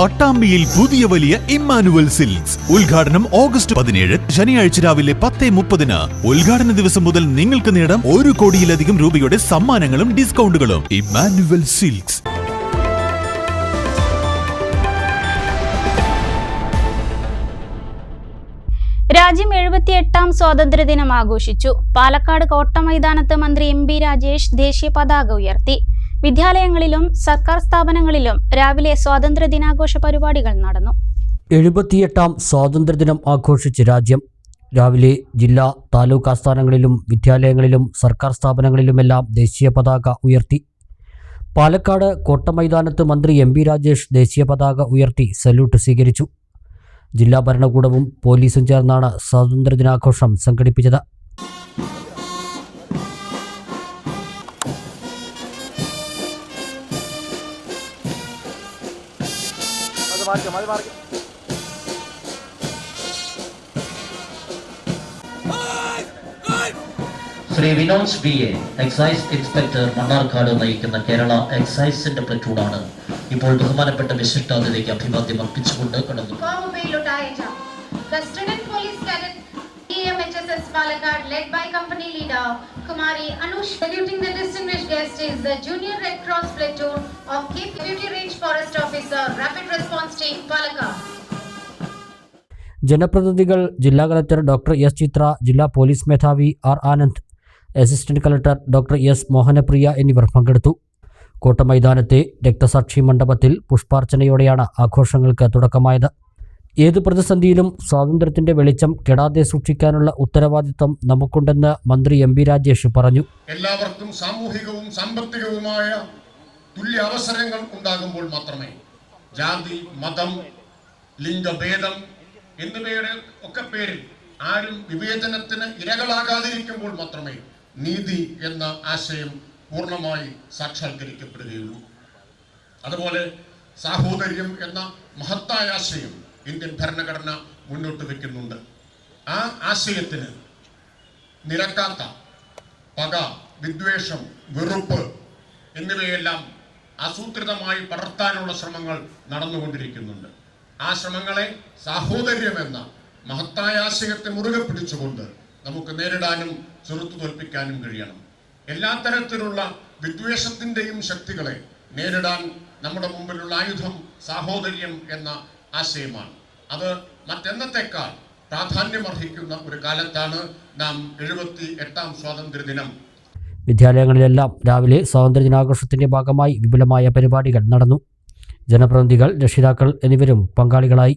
പട്ടാമ്പിയിൽ പുതിയ വലിയ Emmanuel silks. ഉദ്ഘാടനം ഓഗസ്റ്റ് പതിനേഴ്. ശനിയാഴ്ച രാവിലെ പത്ത് മുപ്പതിന്. ഉദ്ഘാടന ദിവസം മുതൽ നിങ്ങൾക്ക് നേടാം ഒരു കോടിയിലധികം രൂപയുടെ സമ്മാനങ്ങളും ഡിസ്കൗണ്ടുകളും. Emmanuel silks. രാജ്യം എഴുപത്തിയെട്ടാം സ്വാതന്ത്ര്യദിനം ആഘോഷിച്ചു. പാലക്കാട് കോട്ടമൈതാനത്ത് മന്ത്രി എം ബി രാജേഷ് ദേശീയ പതാക ഉയർത്തി. വിദ്യാലയങ്ങളിലും സർക്കാർ സ്ഥാപനങ്ങളിലും രാവിലെ സ്വാതന്ത്ര്യ ദിനാഘോഷ പരിപാടികൾ നടന്നു. എഴുപത്തിയെട്ടാം സ്വാതന്ത്ര്യദിനം ആഘോഷിച്ച് രാജ്യം. രാവിലെ ജില്ലാ താലൂക്ക് ആസ്ഥാനങ്ങളിലും വിദ്യാലയങ്ങളിലും സർക്കാർ സ്ഥാപനങ്ങളിലുമെല്ലാം ദേശീയ പതാക ഉയർത്തി. പാലക്കാട് കോട്ടമൈതാനത്ത് മന്ത്രി എം പി രാജേഷ് ദേശീയ പതാക ഉയർത്തി സല്യൂട്ട് സ്വീകരിച്ചു. ജില്ലാ ഭരണകൂടവും പോലീസും ചേർന്നാണ് സ്വാതന്ത്ര്യദിനാഘോഷം സംഘടിപ്പിച്ചത്. Shri Vinod B A excise inspector Mannarkkad നയിക്കുന്ന കേരള എക്സൈസിന്റെ പ്ലറ്റൂണാണ് ഇപ്പോൾ ബഹുമാനപ്പെട്ട വിശിഷ്ടാതിഥിക്ക് അഭിവാദ്യം അർപ്പിച്ചുകൊണ്ട് കടന്നു. The student police cadet EMHSS Palakkad led by company leader Kumari Anush. Saluting the distinguished guest is the Junior Red Cross platoon of Cape Beauty Range Forest Officer Rapid Response Team Palakkad. ജനപ്രതിനിധികൾ ജില്ലാ collector doctor S ചിത്ര ജില്ലാ police മേധാവി R Anand assistant collector doctor S Mohanapriya എന്നിവർ പങ്കെടുത്തു കോട്ടമൈതാനത്തെ രക്തസാക്ഷി മണ്ഡപത്തിൽ പുഷ്പാർച്ചനയോടെയാണ് ആഘോഷങ്ങൾക്ക് തുടക്കമായത് ഏത് പ്രതിസന്ധിയിലും സ്വാതന്ത്ര്യത്തിന്റെ വെളിച്ചം കെടാതെ സൂക്ഷിക്കാനുള്ള ഉത്തരവാദിത്തം നമുക്കുണ്ടെന്ന് മന്ത്രി എം ബി രാജേഷ് പറഞ്ഞു. എല്ലാവർക്കും സാമൂഹികവും സാമ്പത്തികവുമായ തുല്യ അവസരങ്ങൾ ഉണ്ടാകുമ്പോൾ മാത്രമേ ജാതി മതം ലിംഗഭേദം എന്നിവയുടെ ഒക്കെ പേരിൽ ആരും വിവേചനത്തിന് ഇരകളാകാതിരിക്കുമ്പോൾ മാത്രമേ നീതി എന്ന ആശയം പൂർണമായി സാക്ഷാത്കരിക്കപ്പെടുകയുള്ളൂ. അതുപോലെ സാഹോദര്യം എന്ന മഹത്തായ ആശയം ഇന്ത്യൻ ഭരണഘടന മുന്നോട്ട് വെക്കുന്നുണ്ട്. ആ ആശയത്തിന് നിരക്കാത്ത പക വിദ്വേഷം വെറുപ്പ് എന്നിവയെല്ലാം ആസൂത്രിതമായി പടർത്താനുള്ള ശ്രമങ്ങൾ നടന്നുകൊണ്ടിരിക്കുന്നുണ്ട്. ആ ശ്രമങ്ങളെ സാഹോദര്യമെന്ന മഹത്തായ ആശയത്തെ മുറുകെ പിടിച്ചുകൊണ്ട് നമുക്ക് നേരിടാനും ചെറുത്തു തോൽപ്പിക്കാനും കഴിയണം. എല്ലാ തരത്തിലുള്ള വിദ്വേഷത്തിന്റെയും ശക്തികളെ നേരിടാൻ നമ്മുടെ മുമ്പിലുള്ള ആയുധം സാഹോദര്യം എന്ന ആശയമാണ്. അത് മറ്റെന്നത്തെക്കാൾ പ്രാധാന്യമർഹിക്കുന്ന ഒരു കാലത്താണ് നാം എഴുപത്തി എട്ടാം സ്വാതന്ത്ര്യ ദിനം. വിദ്യാലയങ്ങളിലെല്ലാം രാവിലെ സ്വാതന്ത്ര്യദിനാഘോഷത്തിന്റെ ഭാഗമായി വിപുലമായ പരിപാടികൾ നടന്നു. ജനപ്രതിനിധികൾ രക്ഷിതാക്കൾ എന്നിവരും പങ്കാളികളായി.